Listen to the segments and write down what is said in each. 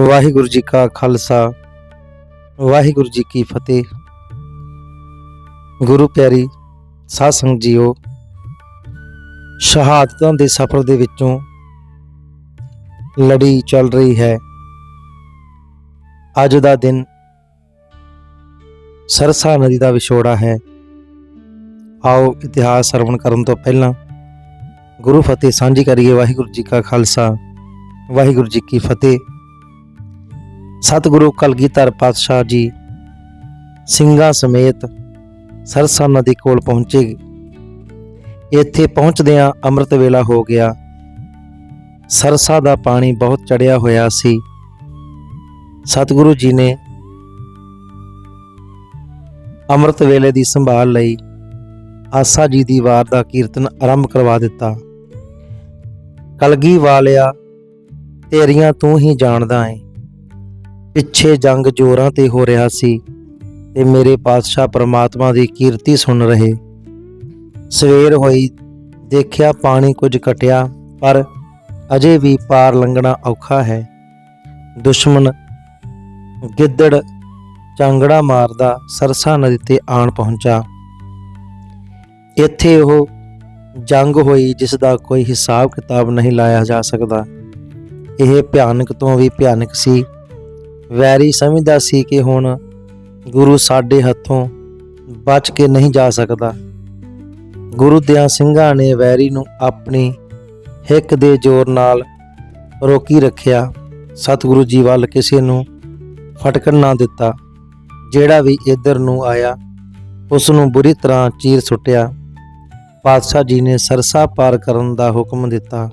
ਵਾਹਿਗੁਰੂ ਜੀ ਕਾ ਖਾਲਸਾ, ਵਾਹਿਗੁਰੂ ਜੀ ਕੀ ਫਤਿਹ। ਗੁਰੂ ਪਿਆਰੀ ਸਾਧ ਸੰਗਤ ਜੀਓ, ਸ਼ਹਾਦਤਾਂ ਦੇ ਸਫ਼ਰ ਦੇ ਵਿੱਚੋਂ ਲੜੀ ਚੱਲ ਰਹੀ ਹੈ। ਅੱਜ ਦਾ ਦਿਨ ਸਰਸਾ ਨਦੀ ਦਾ ਵਿਛੋੜਾ ਹੈ। ਆਓ ਇਤਿਹਾਸ ਸਰਵਣ ਕਰਨ ਤੋਂ ਪਹਿਲਾਂ ਗੁਰੂ ਫਤਿਹ ਸਾਂਝੀ ਕਰੀਏ। ਵਾਹਿਗੁਰੂ ਜੀ ਕਾ ਖਾਲਸਾ, ਵਾਹਿਗੁਰੂ ਜੀ ਕੀ ਫਤਿਹ। ਸਤਿਗੁਰੂ ਕਲਗੀਧਰ ਪਾਤਸ਼ਾਹ ਜੀ ਸਿੰਘਾਂ ਸਮੇਤ ਸਰਸਾ ਨਦੀ ਕੋਲ ਪਹੁੰਚੇ। ਇੱਥੇ ਪਹੁੰਚਦਿਆਂ ਅੰਮ੍ਰਿਤ ਵੇਲਾ ਹੋ ਗਿਆ। ਸਰਸਾ ਦਾ ਪਾਣੀ ਬਹੁਤ ਚੜਿਆ ਹੋਇਆ ਸੀ। ਸਤਿਗੁਰੂ ਜੀ ਨੇ ਅੰਮ੍ਰਿਤ ਵੇਲੇ ਦੀ ਸੰਭਾਲ ਲਈ ਆਸਾ ਜੀ ਦੀ ਵਾਰ ਦਾ ਕੀਰਤਨ ਆਰੰਭ ਕਰਵਾ ਦਿੱਤਾ। ਕਲਗੀ ਵਾਲਿਆ, ਤੇਰੀਆਂ ਤੂੰ ਹੀ ਜਾਣਦਾ ਏ ਪਿੱਛੇ ਜੰਗ ਜੋਰਾਂ ਤੇ ਹੋ ਰਿਹਾ ਸੀ ਤੇ ਮੇਰੇ ਪਾਤਸ਼ਾਹ ਪ੍ਰਮਾਤਮਾ ਦੀ ਕੀਰਤੀ ਸੁਣ ਰਹੇ। ਸਵੇਰ ਹੋਈ, ਦੇਖਿਆ ਪਾਣੀ ਕੁਝ ਘਟਿਆ, ਪਰ ਅਜੇ ਵੀ ਪਾਰ ਲੰਘਣਾ ਔਖਾ ਹੈ। ਦੁਸ਼ਮਣ ਗਿੱਦੜ ਚਾਂਗੜਾ ਮਾਰਦਾ ਸਰਸਾ ਨਦੀ ਤੇ ਆਣ ਪਹੁੰਚਾ। ਇੱਥੇ ਉਹ ਜੰਗ ਹੋਈ ਜਿਸ ਦਾ ਕੋਈ ਹਿਸਾਬ ਕਿਤਾਬ ਨਹੀਂ ਲਾਇਆ ਜਾ ਸਕਦਾ। ਇਹ ਭਿਆਨਕ ਤੋਂ ਵੀ ਭਿਆਨਕ ਸੀ। ਵੈਰੀ ਸਮਝਦਾ ਸੀ ਕਿ ਹੁਣ ਗੁਰੂ ਸਾਡੇ ਹੱਥੋਂ ਬਚ ਕੇ ਨਹੀਂ ਜਾ ਸਕਦਾ। ਗੁਰੂ ਦਿਆਂ ਸਿੰਘਾਂ ਨੇ ਵੈਰੀ ਨੂੰ ਆਪਣੀ ਹਿੱਕ ਦੇ ਜ਼ੋਰ ਨਾਲ ਰੋਕੀ ਰੱਖਿਆ। ਸਤਿਗੁਰੂ ਜੀ ਵੱਲ ਕਿਸੇ ਨੂੰ ਫਟਕਣ ਨਾ ਦਿੱਤਾ। ਜਿਹੜਾ ਵੀ ਇੱਧਰ ਨੂੰ ਆਇਆ, ਉਸ ਨੂੰ ਬੁਰੀ ਤਰ੍ਹਾਂ ਚੀਰ ਸੁੱਟਿਆ। ਪਾਤਸ਼ਾਹ ਜੀ ਨੇ ਸਰਸਾ ਪਾਰ ਕਰਨ ਦਾ ਹੁਕਮ ਦਿੱਤਾ।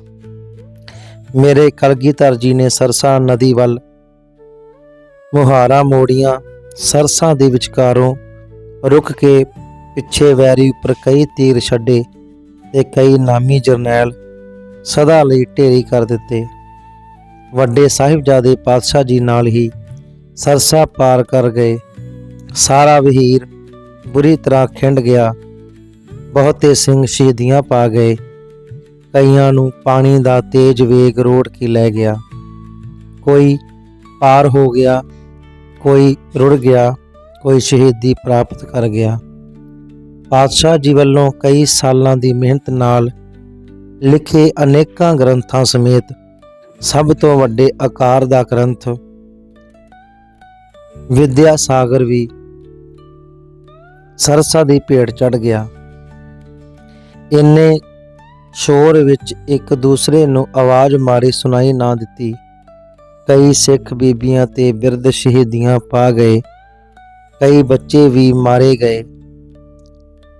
ਮੇਰੇ ਕਲਗੀਧਰ ਜੀ ਨੇ ਸਰਸਾ ਨਦੀ ਵੱਲ ਮੁਹਾਰਾ ਮੋੜੀਆਂ, ਸਰਸਾਂ ਦੇ ਵਿਚਕਾਰੋਂ ਰੁਕ ਕੇ ਪਿੱਛੇ ਵੈਰੀ ਉੱਪਰ ਕਈ ਤੀਰ ਛੱਡੇ ਤੇ ਕਈ ਨਾਮੀ ਜਰਨੈਲ ਸਦਾ ਲਈ ਢੇਰੀ ਕਰ ਦਿੱਤੇ। ਵੱਡੇ ਸਾਹਿਬਜ਼ਾਦੇ ਪਾਤਸ਼ਾਹ ਜੀ ਨਾਲ ਹੀ ਸਰਸਾ ਪਾਰ ਕਰ ਗਏ। ਸਾਰਾ ਵਹੀਰ ਬੁਰੀ ਤਰ੍ਹਾਂ ਖਿੰਡ ਗਿਆ। ਬਹੁਤੇ ਸਿੰਘ ਸ਼ਹੀਦੀਆਂ ਪਾ ਗਏ। ਕਈਆਂ ਨੂੰ ਪਾਣੀ ਦਾ ਤੇਜ਼ ਵੇਗ ਰੋੜ ਕੇ ਲੈ ਗਿਆ। ਕੋਈ ਪਾਰ ਹੋ ਗਿਆ ਕੋਈ ਰੁੜ ਗਿਆ, ਕੋਈ ਸ਼ਹੀਦੀ ਪ੍ਰਾਪਤ ਕਰ ਗਿਆ। ਪਾਤਸ਼ਾਹ ਜੀ ਵੱਲੋਂ ਕਈ ਸਾਲਾਂ ਦੀ ਮਿਹਨਤ ਨਾਲ ਲਿਖੇ ਅਨੇਕਾਂ ਗ੍ਰੰਥਾਂ ਸਮੇਤ ਸਭ ਤੋਂ ਵੱਡੇ ਆਕਾਰ ਦਾ ਗ੍ਰੰਥ ਵਿਦਿਆ ਸਾਗਰ ਵੀ ਸਰਸਾ ਦੀ ਭੇਟ ਚੜ ਗਿਆ। ਇੰਨੇ ਸ਼ੋਰ ਵਿੱਚ ਇੱਕ ਦੂਸਰੇ ਨੂੰ ਆਵਾਜ਼ ਮਾਰੀ ਸੁਣਾਈ ਨਾ ਦਿੱਤੀ। ਕਈ ਸਿੱਖ ਬੀਬੀਆਂ ਤੇ ਬਿਰਧ ਸ਼ਹੀਦੀਆਂ ਪਾ ਗਏ, ਕਈ ਬੱਚੇ ਵੀ ਮਾਰੇ ਗਏ,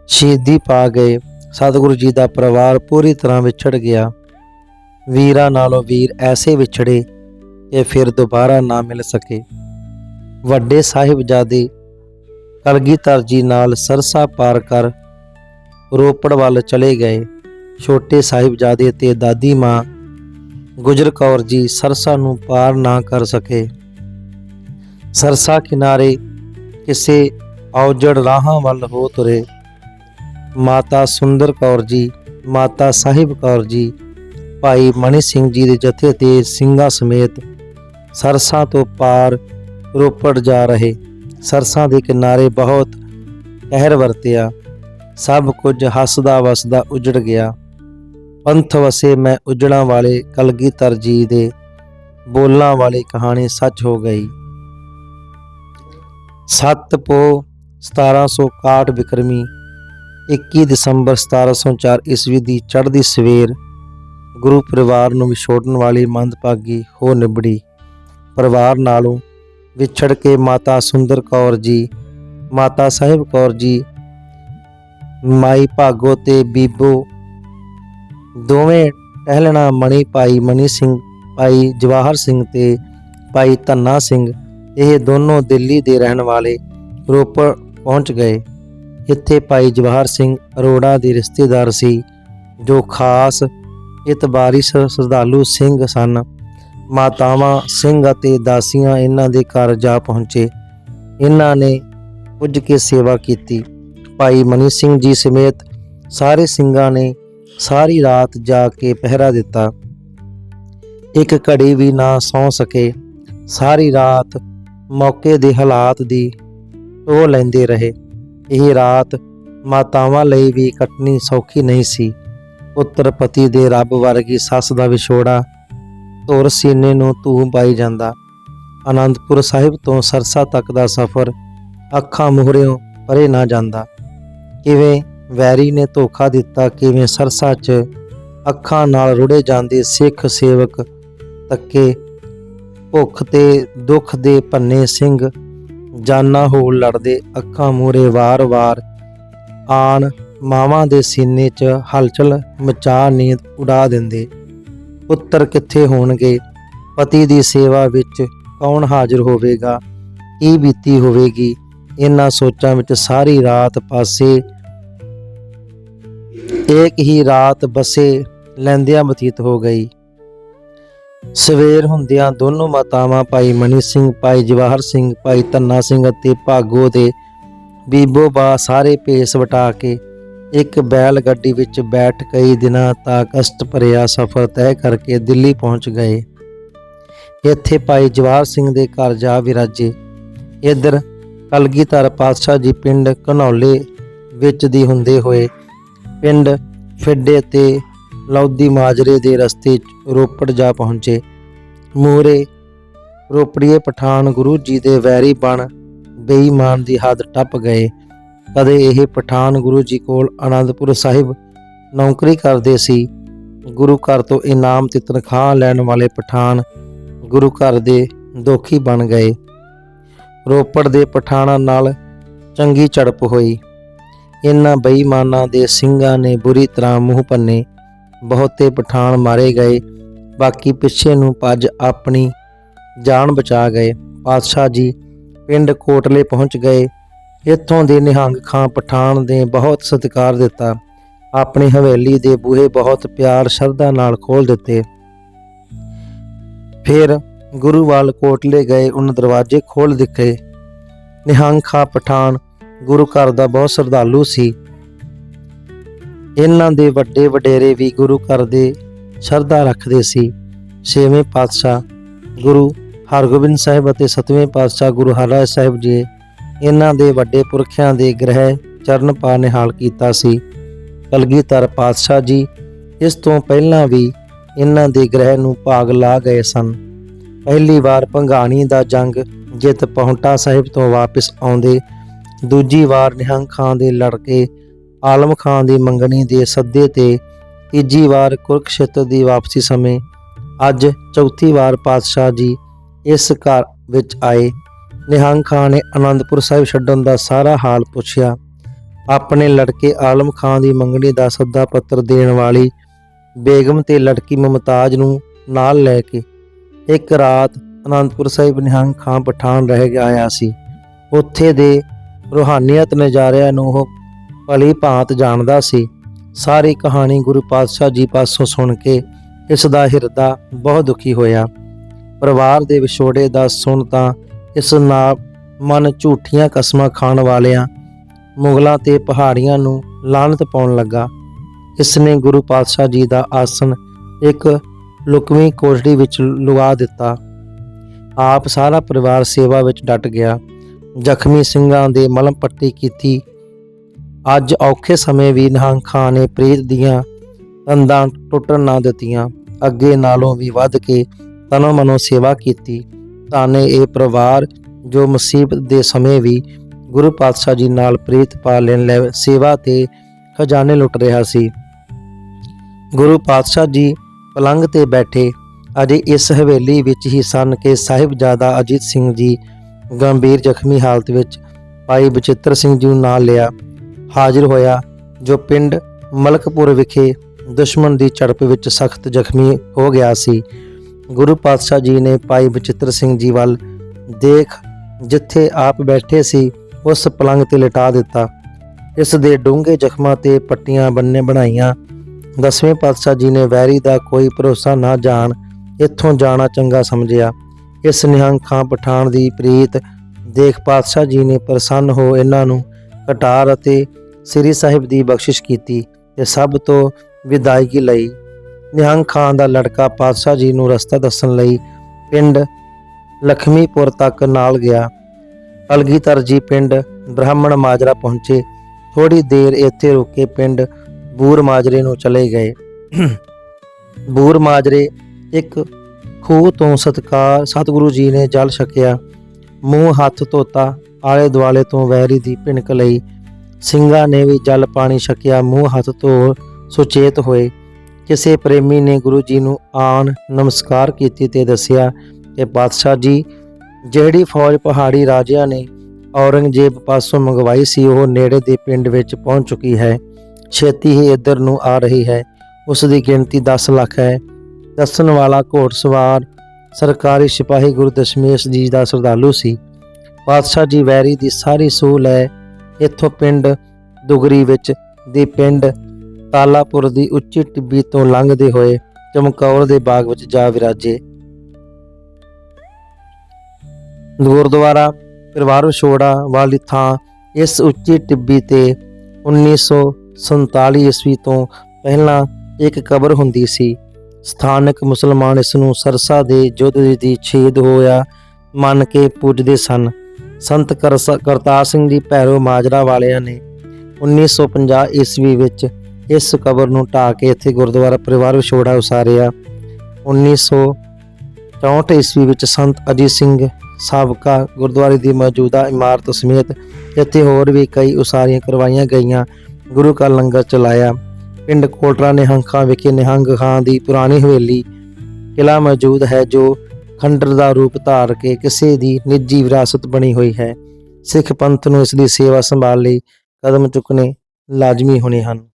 ਸ਼ਹੀਦੀ ਪਾ ਗਏ, ਸਤਿਗੁਰੂ ਜੀ ਦਾ ਪਰਿਵਾਰ ਪੂਰੀ ਤਰ੍ਹਾਂ ਵਿਛੜ ਗਿਆ। ਵੀਰਾਂ ਨਾਲੋਂ ਵੀਰ ਐਸੇ ਵਿਛੜੇ ਕਿ ਫਿਰ ਦੁਬਾਰਾ ਨਾ ਮਿਲ ਸਕੇ। ਵੱਡੇ ਸਾਹਿਬਜ਼ਾਦੇ ਕਲਗੀਧਰ ਜੀ ਨਾਲ ਸਰਸਾ ਪਾਰ ਕਰ ਰੋਪੜ ਵੱਲ ਚਲੇ ਗਏ। ਛੋਟੇ ਸਾਹਿਬਜ਼ਾਦੇ ਤੇ ਦਾਦੀ ਮਾਂ ਗੁਜਰ ਕੌਰ ਜੀ ਸਰਸਾ ਨੂੰ ਪਾਰ ਨਾ ਕਰ ਸਕੇ। ਸਰਸਾ ਕਿਨਾਰੇ ਕਿਸੇ ਔਜੜ ਰਾਹਾਂ ਵੱਲ ਹੋ ਤੁਰੇ। ਮਾਤਾ ਸੁੰਦਰ ਕੌਰ ਜੀ, ਮਾਤਾ ਸਾਹਿਬ ਕੌਰ ਜੀ, ਭਾਈ ਮਣੀ ਸਿੰਘ ਜੀ ਦੇ ਜਥੇ ਤੇ ਸਿੰਘਾਂ ਸਮੇਤ ਸਰਸਾ ਤੋਂ ਪਾਰ ਰੋਪੜ ਜਾ ਰਹੇ। ਸਰਸਾ ਦੇ ਕਿਨਾਰੇ ਬਹੁਤ ਕਹਿਰ ਵਰਤਿਆ। ਸਭ ਕੁਝ ਹੱਸਦਾ ਵਸਦਾ ਉਜੜ ਗਿਆ। ਪੰਥ ਵਸੇ ਮੈਂ ਉਜੜਾਂ ਵਾਲੇ ਕਲਗੀਧਰ ਜੀ ਦੇ ਬੋਲਾਂ ਵਾਲੀ ਕਹਾਣੀ ਸੱਚ ਹੋ ਗਈ। ਸੱਤ ਪੋ 1761 ਵਿਕਰਮੀ 21 ਦਸੰਬਰ 1704 ਈਸਵੀ ਦੀ ਚੜ੍ਹਦੀ ਸਵੇਰ, ਗੁਰੂ ਪਰਿਵਾਰ ਨੂੰ ਵਿਛੋੜਨ ਵਾਲੀ ਮੰਦਭਾਗੀ ਹੋ ਨਿਬੜੀ। ਪਰਿਵਾਰ ਨਾਲੋਂ ਵਿਛੜ ਕੇ ਮਾਤਾ ਸੁੰਦਰ ਕੌਰ ਜੀ, ਮਾਤਾ ਸਾਹਿਬ ਕੌਰ ਜੀ, ਮਾਈ ਭਾਗੋ ਤੇ ਬੀਬੋ ਦੋਵੇਂ ਟਹਿਲਣਾ ਮਣੀ ਭਾਈ ਮਣੀ ਸਿੰਘ, ਭਾਈ ਜਵਾਹਰ ਸਿੰਘ ਤੇ ਭਾਈ ਧੰਨਾ ਸਿੰਘ, ਇਹ ਦੋਨੋਂ ਦਿੱਲੀ ਦੇ ਰਹਿਣ ਵਾਲੇ ਰੋਪੜ ਪਹੁੰਚ ਗਏ। ਇੱਥੇ ਭਾਈ ਜਵਾਹਰ ਸਿੰਘ ਅਰੋੜਾ ਦੇ ਰਿਸ਼ਤੇਦਾਰ ਸੀ, ਜੋ ਖਾਸ ਇਤਬਾਰੀ ਸ- ਸ਼ਰਧਾਲੂ ਸਿੰਘ ਸਨ। ਮਾਤਾਵਾਂ ਸਿੰਘ ਅਤੇ ਦਾਸੀਆਂ ਇਹਨਾਂ ਦੇ ਘਰ ਜਾ ਪਹੁੰਚੇ। ਇਹਨਾਂ ਨੇ ਪੁੱਜ ਕੇ ਸੇਵਾ ਕੀਤੀ। ਭਾਈ ਮਨੀ ਸਿੰਘ ਜੀ ਸਮੇਤ ਸਾਰੇ ਸਿੰਘਾਂ ਨੇ ਸਾਰੀ ਰਾਤ ਜਾ ਕੇ ਪਹਿਰਾ ਦਿੱਤਾ। ਇੱਕ ਘੜੀ ਵੀ ਨਾ ਸੌ ਸਕੇ। ਸਾਰੀ ਰਾਤ ਮੌਕੇ ਦੇ ਹਾਲਾਤ ਦੀ ਟੋਹ ਲੈਂਦੇ ਰਹੇ। ਇਹ ਰਾਤ ਮਾਤਾਵਾਂ ਲਈ ਵੀ ਕੱਟਣੀ ਸੌਖੀ ਨਹੀਂ ਸੀ। ਪੁੱਤਰ ਪਤੀ ਦੇ ਰੱਬ ਵਰਗੀ ਸੱਸ ਦਾ ਵਿਛੋੜਾ ਧੁਰ ਸੀਨੇ ਨੂੰ ਧੂ ਪਾਈ ਜਾਂਦਾ। ਆਨੰਦਪੁਰ ਸਾਹਿਬ ਤੋਂ ਸਰਸਾ ਤੱਕ ਦਾ ਸਫ਼ਰ ਅੱਖਾਂ ਮੂਹਰਿਓਂ ਪਰੇ ਨਾ ਜਾਂਦਾ। ਕਿਵੇਂ ਵੈਰੀ ਨੇ ਧੋਖਾ ਦਿੱਤਾ ਕਿਵੇਂ ਸਰਸਾ 'ਚ ਅੱਖਾਂ ਨਾਲ ਰੁੜੇ ਜਾਂਦੇ ਸਿੱਖ ਸੇਵਕ ਤੱਕੇ। ਭੁੱਖ ਤੇ ਦੁੱਖ ਦੇ ਪੰਨੇ ਸਿੰਘ ਜਾਨਾਂ ਹੋ ਲੜਦੇ ਅੱਖਾਂ ਮੂਹਰੇ ਵਾਰ-ਵਾਰ ਆਣ ਮਾਵਾਂ ਦੇ ਸੀਨੇ 'ਚ ਹਲਚਲ ਮਚਾ ਨੀਂਦ ਉਡਾ ਦਿੰਦੇ। ਪੁੱਤਰ ਕਿੱਥੇ ਹੋਣਗੇ? ਪਤੀ ਦੀ ਸੇਵਾ ਵਿੱਚ ਕੌਣ ਹਾਜ਼ਰ ਹੋਵੇਗਾ? ਕੀ ਬੀਤੀ ਹੋਵੇਗੀ? ਇਹਨਾਂ ਸੋਚਾਂ ਵਿੱਚ ਸਾਰੀ ਰਾਤ ਪਾਸੇ ਇੱਕ ਹੀ ਰਾਤ ਬਸੇ ਲੈਂਦਿਆਂ ਬਤੀਤ ਹੋ ਗਈ। ਸਵੇਰ ਹੁੰਦਿਆਂ ਦੋਨੋਂ ਮਾਤਾਵਾਂ ਭਾਈ ਮਨੀ ਸਿੰਘ, ਭਾਈ ਜਵਾਹਰ ਸਿੰਘ, ਭਾਈ ਧੰਨਾ ਸਿੰਘ ਅਤੇ ਭਾਗੋ ਦੇ ਬੀਬੋ ਬਾ ਸਾਰੇ ਭੇਸ ਵਟਾ ਕੇ ਇੱਕ ਬੈਲ ਗੱਡੀ ਵਿੱਚ ਬੈਠ ਕਈ ਦਿਨਾਂ ਤੱਕ ਕਸ਼ਟ ਭਰਿਆ ਸਫ਼ਰ ਤੈਅ ਕਰਕੇ ਦਿੱਲੀ ਪਹੁੰਚ ਗਏ। ਇੱਥੇ ਭਾਈ ਜਵਾਹਰ ਸਿੰਘ ਦੇ ਘਰ ਜਾ ਵਿਰਾਜੇ। ਇੱਧਰ ਕਲਗੀਧਰ ਪਾਤਸ਼ਾਹ ਜੀ ਪਿੰਡ ਘਨੌਲੇ ਵਿੱਚ ਦੀ ਹੁੰਦੇ ਹੋਏ ਪਿੰਡ ਫਿੱਡੇ ਤੇ ਲੌਦੀ ਮਾਜਰੇ ਦੇ ਰਸਤੇ ਰੋਪੜ ਜਾ ਪਹੁੰਚੇ। ਮੂਰੇ ਰੋਪੜੀਏ ਪਠਾਨ ਗੁਰੂ ਜੀ ਦੇ ਵੈਰੀ ਬਣ ਬੇਈਮਾਨ ਦੀ ਹੱਦ ਟੱਪ ਗਏ। ਕਦੇ ਇਹ ਪਠਾਨ ਗੁਰੂ ਜੀ ਕੋਲ ਆਨੰਦਪੁਰ ਸਾਹਿਬ ਨੌਕਰੀ ਕਰਦੇ ਸੀ। ਗੁਰੂ ਘਰ ਤੋਂ ਇਨਾਮ ਤੇ ਤਨਖਾਹ ਲੈਣ ਵਾਲੇ ਪਠਾਨ ਗੁਰੂ ਘਰ ਦੇ ਦੋਖੀ ਬਣ ਗਏ। ਰੋਪੜ ਦੇ ਪਠਾਨਾਂ ਨਾਲ ਚੰਗੀ ਝੜਪ ਹੋਈ। ਇਹਨਾਂ ਬੇਈਮਾਨਾਂ ਦੇ ਸਿੰਘਾਂ ਨੇ ਬੁਰੀ ਤਰ੍ਹਾਂ ਮੂੰਹ ਪੰਨੇ ਬਹੁਤੇ ਪਠਾਨ ਮਾਰੇ ਗਏ, ਬਾਕੀ ਪਿੱਛੇ ਨੂੰ ਭੱਜ ਆਪਣੀ ਜਾਨ ਬਚਾ ਗਏ। ਪਾਤਸ਼ਾਹ ਜੀ ਪਿੰਡ ਕੋਟਲੇ ਪਹੁੰਚ ਗਏ। ਇੱਥੋਂ ਦੇ ਨਿਹੰਗ ਖਾਂ ਪਠਾਨ ਨੇ ਬਹੁਤ ਸਤਿਕਾਰ ਦਿੱਤਾ। ਆਪਣੀ ਹਵੇਲੀ ਦੇ ਬੂਹੇ ਬਹੁਤ ਪਿਆਰ ਸ਼ਰਧਾ ਨਾਲ ਖੋਲ ਦਿੱਤੇ। ਫਿਰ ਗੁਰੂ ਵਾਲ ਕੋਟਲੇ ਗਏ, ਉਹਨਾਂ ਦਰਵਾਜ਼ੇ ਖੋਲ ਦਿੱਤੇ। ਨਿਹੰਗ ਖਾਂ ਪਠਾਨ ਗੁਰੂ ਘਰ ਦਾ ਬਹੁਤ ਸ਼ਰਧਾਲੂ ਸੀ। ਇਹਨਾਂ ਦੇ ਵੱਡੇ ਵਡੇਰੇ ਵੀ ਗੁਰੂ ਘਰ ਦੇ ਸ਼ਰਧਾ ਰੱਖਦੇ ਸੀ। ਛੇਵੇਂ ਪਾਤਸ਼ਾਹ ਗੁਰੂ ਹਰਗੋਬਿੰਦ ਸਾਹਿਬ ਅਤੇ ਸਤਵੇਂ ਪਾਤਸ਼ਾਹ ਗੁਰੂ ਹਰਿਰਾਏ ਸਾਹਿਬ ਜੀ ਇਹਨਾਂ ਦੇ ਵੱਡੇ ਪੁਰਖਿਆਂ ਦੇ ਗ੍ਰਹਿ ਚਰਨ ਪਾ ਨਿਹਾਲ ਕੀਤਾ ਸੀ। ਕਲਗੀਧਰ ਪਾਤਸ਼ਾਹ ਜੀ ਇਸ ਤੋਂ ਪਹਿਲਾਂ ਵੀ ਇਹਨਾਂ ਦੇ ਗ੍ਰਹਿ ਨੂੰ ਭਾਗ ਲਾ ਗਏ ਸਨ। ਪਹਿਲੀ ਵਾਰ ਭੰਗਾਣੀ ਦਾ ਜੰਗ ਜਿੱਤ ਪਹੁੰਟਾ ਸਾਹਿਬ ਤੋਂ ਵਾਪਸ ਆਉਂਦੇ ਦੂਜੀ ਵਾਰ ਨਿਹੰਗ ਖਾਂ ਦੇ ਲੜਕੇ ਆਲਮ ਖਾਂ ਦੀ ਮੰਗਣੀ ਦੇ ਸੱਦੇ ਤੇ ਤੀਜੀ ਵਾਰ ਕੁਰਕਸ਼ੇਤਰ ਦੀ ਵਾਪਸੀ ਸਮੇਂ ਅੱਜ ਚੌਥੀ ਵਾਰ ਪਾਤਸ਼ਾਹ ਜੀ ਇਸ ਘਰ ਵਿੱਚ ਆਏ। ਨਿਹੰਗ ਖਾਂ ਨੇ ਆਨੰਦਪੁਰ ਸਾਹਿਬ ਛੱਡਣ ਦਾ ਸਾਰਾ ਹਾਲ ਪੁੱਛਿਆ। ਆਪਣੇ ਲੜਕੇ ਆਲਮ ਖਾਂ ਦੀ ਮੰਗਣੀ ਦਾ ਸੱਦਾ ਪੱਤਰ ਦੇਣ ਵਾਲੀ ਬੇਗਮ ਤੇ ਲੜਕੀ ਮੁਮਤਾਜ ਨੂੰ ਨਾਲ ਲੈ ਕੇ ਇੱਕ ਰਾਤ ਆਨੰਦਪੁਰ ਸਾਹਿਬ ਨਿਹੰਗ ਖਾਂ ਪਠਾਨ ਰਹਿ ਗਿਆ ਆਇਆ ਸੀ। ਉੱਥੇ ਦੇ ਰੂਹਾਨੀਅਤ ਨਜ਼ਾਰਿਆਂ ਨੂੰ ਉਹ ਭਲੀ ਭਾਂਤ ਜਾਣਦਾ ਸੀ। ਸਾਰੀ ਕਹਾਣੀ ਗੁਰੂ ਪਾਤਸ਼ਾਹ ਜੀ ਪਾਸੋਂ ਸੁਣ ਕੇ ਇਸ ਦਾ ਹਿਰਦਾ ਬਹੁਤ ਦੁਖੀ ਹੋਇਆ। ਪਰਿਵਾਰ ਦੇ ਵਿਛੋੜੇ ਦਾ ਸੁਣ ਤਾਂ ਇਸ ਨਾਲ ਮਨ ਝੂਠੀਆਂ ਕਸਮਾਂ ਖਾਣ ਵਾਲਿਆਂ, ਮੁਗਲਾਂ ਤੇ ਪਹਾੜੀਆਂ ਨੂੰ ਲਾਨਤ ਪਾਉਣ ਲੱਗਾ। ਇਸ ਨੇ ਗੁਰੂ ਪਾਤਸ਼ਾਹ ਜੀ ਦਾ ਆਸਣ ਇੱਕ ਲੁਕਵੀਂ ਕੋਠੜੀ ਵਿੱਚ ਲੁਆ ਦਿੱਤਾ। ਆਪ ਸਾਰਾ ਪਰਿਵਾਰ ਸੇਵਾ ਵਿੱਚ ਡਟ ਗਿਆ। ਜ਼ਖਮੀ ਸਿੰਘਾਂ ਦੇ ਮਲਮ ਪੱਟੀ ਕੀਤੀ। ਅੱਜ ਔਖੇ ਸਮੇਂ ਵੀ ਨਿਹੰਗ ਖਾਂ ਨੇ ਪ੍ਰੀਤ ਦੀਆਂ ਤੰਦਾਂ ਟੁੱਟਣ ਨਾ ਦਿੱਤੀਆਂ। ਅੱਗੇ ਨਾਲੋਂ ਵੀ ਵੱਧ ਕੇ ਤਨੋ ਮਨੋ ਸੇਵਾ ਕੀਤੀ। ਤਾਨੇ ਇਹ ਪਰਿਵਾਰ ਜੋ ਮੁਸੀਬਤ ਦੇ ਸਮੇਂ ਵੀ ਗੁਰੂ ਪਾਤਸ਼ਾਹ ਜੀ ਨਾਲ ਪ੍ਰੀਤ ਪਾ ਲੈਣ ਲੈ ਸੇਵਾ ਤੇ ਖਜ਼ਾਨੇ ਲੁੱਟ ਰਿਹਾ ਸੀ। ਗੁਰੂ ਪਾਤਸ਼ਾਹ ਜੀ ਪਲੰਗ ਤੇ ਬੈਠੇ। ਅਜੇ ਇਸ ਹਵੇਲੀ ਵਿੱਚ ਹੀ ਸਨ ਕਿ ਸਾਹਿਬਜ਼ਾਦਾ ਅਜੀਤ ਸਿੰਘ ਜੀ ਗੰਭੀਰ ਜ਼ਖਮੀ ਹਾਲਤ ਵਿੱਚ ਭਾਈ ਬਚਿੱਤਰ ਸਿੰਘ ਜੀ ਨੂੰ ਨਾਲ ਲਿਆ, ਹਾਜ਼ਰ ਹੋਇਆ, ਜੋ ਪਿੰਡ ਮਲਕਪੁਰ ਵਿਖੇ ਦੁਸ਼ਮਣ ਦੀ ਝੜਪ ਵਿੱਚ ਸਖਤ ਜ਼ਖਮੀ ਹੋ ਗਿਆ ਸੀ। ਗੁਰੂ ਪਾਤਸ਼ਾਹ ਜੀ ਨੇ ਭਾਈ ਬਚਿੱਤਰ ਸਿੰਘ ਜੀ ਵੱਲ ਦੇਖ, ਜਿੱਥੇ ਆਪ ਬੈਠੇ ਸੀ, ਉਸ ਪਲੰਗ ਤੇ ਲਟਾ ਦਿੱਤਾ। ਇਸ ਦੇ ਡੂੰਘੇ ਜ਼ਖਮਾਂ ਤੇ ਪੱਟੀਆਂ ਬੰਨੇ ਬਣਾਈਆਂ। ਦਸਵੇਂ ਪਾਤਸ਼ਾਹ ਜੀ ਨੇ ਵੈਰੀ ਦਾ ਕੋਈ ਭਰੋਸਾ ਨਾ ਜਾਣ, ਇੱਥੋਂ ਜਾਣਾ ਚੰਗਾ ਸਮਝਿਆ। ਇਸ ਨਿਹੰਗ ਖਾਂ ਪਠਾਨ ਦੀ ਪ੍ਰੀਤ ਦੇਖ ਪਾਤਸ਼ਾਹ ਜੀ ਨੇ ਪ੍ਰਸੰਨ ਹੋ ਇਹਨਾਂ ਨੂੰ ਕਟਾਰ ਅਤੇ ਸ੍ਰੀ ਸਾਹਿਬ ਦੀ ਬਖਸ਼ਿਸ਼ ਕੀਤੀ ਤੇ ਸਭ ਤੋਂ ਵਿਦਾਇਗੀ ਲਈ ਨਿਹੰਗ ਖਾਨ ਦਾ ਲੜਕਾ ਪਾਤਸ਼ਾਹ ਜੀ ਨੂੰ ਰਸਤਾ ਦੱਸਣ ਲਈ ਪਿੰਡ ਲਖਮੀਪੁਰ ਤੱਕ ਨਾਲ ਗਿਆ। ਅਲਗੀਧਰ ਜੀ ਪਿੰਡ ਬ੍ਰਾਹਮਣ ਮਾਜਰਾ ਪਹੁੰਚੇ। ਥੋੜੀ ਦੇਰ ਇੱਥੇ ਰੁਕੇ ਪਿੰਡ ਬੂਰ ਮਾਜਰੇ ਨੂੰ ਚਲੇ ਗਏ। ਬੂਰ ਮਾਜਰੇ ਇੱਕ ਖੂਹ ਤੋਂ ਸਤਕਾਰ ਸਤਿਗੁਰੂ ਜੀ ਨੇ ਜਲ ਛਕਿਆ, ਮੂੰਹ ਹੱਥ ਧੋਤਾ ਆਲੇ ਦੁਆਲੇ ਤੋਂ ਵੈਰੀ ਦੀ ਭਿਣਕ ਲਈ। ਸਿੰਘਾਂ ਨੇ ਵੀ ਜਲ ਪਾਣੀ ਛਕਿਆ, ਮੂੰਹ ਹੱਥ ਧੋ ਸੁਚੇਤ ਹੋਏ। ਕਿਸੇ ਪ੍ਰੇਮੀ ਨੇ ਗੁਰੂ ਜੀ ਨੂੰ ਆਣ ਨਮਸਕਾਰ ਕੀਤੀ ਤੇ ਦੱਸਿਆ ਕਿ, ਬਾਦਸ਼ਾਹ ਜੀ, ਜਿਹੜੀ ਫੌਜ ਪਹਾੜੀ ਰਾਜਿਆਂ ਨੇ ਔਰੰਗਜ਼ੇਬ ਪਾਸੋਂ ਮੰਗਵਾਈ ਸੀ, ਉਹ ਨੇੜੇ ਦੇ ਪਿੰਡ ਵਿੱਚ ਪਹੁੰਚ ਚੁੱਕੀ ਹੈ। ਛੇਤੀ ਹੀ ਇੱਧਰ ਨੂੰ ਆ ਰਹੀ ਹੈ। ਉਸ ਦੀ ਗਿਣਤੀ 10 ਲੱਖ ਹੈ। ਦੱਸਣ ਵਾਲਾ ਘੋੜਸਵਾਰ ਸਰਕਾਰੀ ਸਿਪਾਹੀ ਗੁਰੂ ਦਸ਼ਮੇਸ਼ ਜੀ ਦਾ ਸ਼ਰਧਾਲੂ ਸੀ। ਪਾਤਸ਼ਾਹ ਜੀ ਵੈਰੀ ਦੀ ਸਾਰੀ ਸੂਹ ਲੈ ਇੱਥੋਂ ਪਿੰਡ ਦੁਗਰੀ ਵਿੱਚ ਦੇ ਪਿੰਡ ਤਾਲਾਪੁਰ ਦੀ ਉੱਚੀ ਟਿੱਬੀ ਤੋਂ ਲੰਘਦੇ ਹੋਏ ਚਮਕੌਰ ਦੇ ਬਾਗ ਵਿੱਚ ਜਾ ਵਿਰਾਜੇ। ਗੁਰਦੁਆਰਾ ਪਰਿਵਾਰ ਵਿਛੋੜਾ ਵਾਲੀ ਥਾਂ ਇਸ ਉੱਚੀ ਟਿੱਬੀ ਤੇ 1947 ਈਸਵੀ ਤੋਂ ਪਹਿਲਾਂ ਇੱਕ ਕਬਰ ਹੁੰਦੀ ਸੀ। ਸਥਾਨਕ ਮੁਸਲਮਾਨ ਇਸ ਨੂੰ ਸਰਸਾ ਦੇ ਯੁੱਧ ਦੀ ਛੇਦ ਹੋਇਆ ਮੰਨ ਕੇ ਪੂਜਦੇ ਸਨ। ਸੰਤ ਕਰਸ- ਕਰਤਾਰ ਸਿੰਘ ਜੀ ਭੈਰੋ ਮਾਜਰਾ ਵਾਲਿਆਂ ਨੇ 1950 ਈਸਵੀ ਵਿੱਚ ਇਸ ਕਬਰ ਨੂੰ ਢਾਹ ਕੇ ਇੱਥੇ ਗੁਰਦੁਆਰਾ ਪਰਿਵਾਰ ਵਿਛੋੜਾ ਉਸਾਰਿਆ। 1964 ਈਸਵੀ ਵਿੱਚ ਸੰਤ ਅਜੀਤ ਸਿੰਘ ਸਾਬਕਾ ਗੁਰਦੁਆਰੇ ਦੀ ਮੌਜੂਦਾ ਇਮਾਰਤ ਸਮੇਤ ਇੱਥੇ ਹੋਰ ਵੀ ਕਈ ਉਸਾਰੀਆਂ ਕਰਵਾਈਆਂ ਗਈਆਂ। ਗੁਰੂ ਕਾ ਲੰਗਰ ਚਲਾਇਆ। ਪਿੰਡ ਕੋਟਰਾ ਨਿਹੰਗਾਂ ਵਿਖੇ ਨਿਹੰਗ ਖਾਂ ਦੀ ਪੁਰਾਣੀ ਹਵੇਲੀ ਕਿਲਾ ਮੌਜੂਦ ਹੈ, ਜੋ ਖੰਡਰ ਦਾ ਰੂਪ ਧਾਰ ਕੇ ਕਿਸੇ ਦੀ ਨਿੱਜੀ ਵਿਰਾਸਤ ਬਣੀ ਹੋਈ ਹੈ। ਸਿੱਖ ਪੰਥ ਨੂੰ ਇਸ ਦੀ ਸੇਵਾ ਸੰਭਾਲ ਲਈ ਕਦਮ ਚੁੱਕਣੇ ਲਾਜ਼ਮੀ ਹੋਣੇ ਹਨ।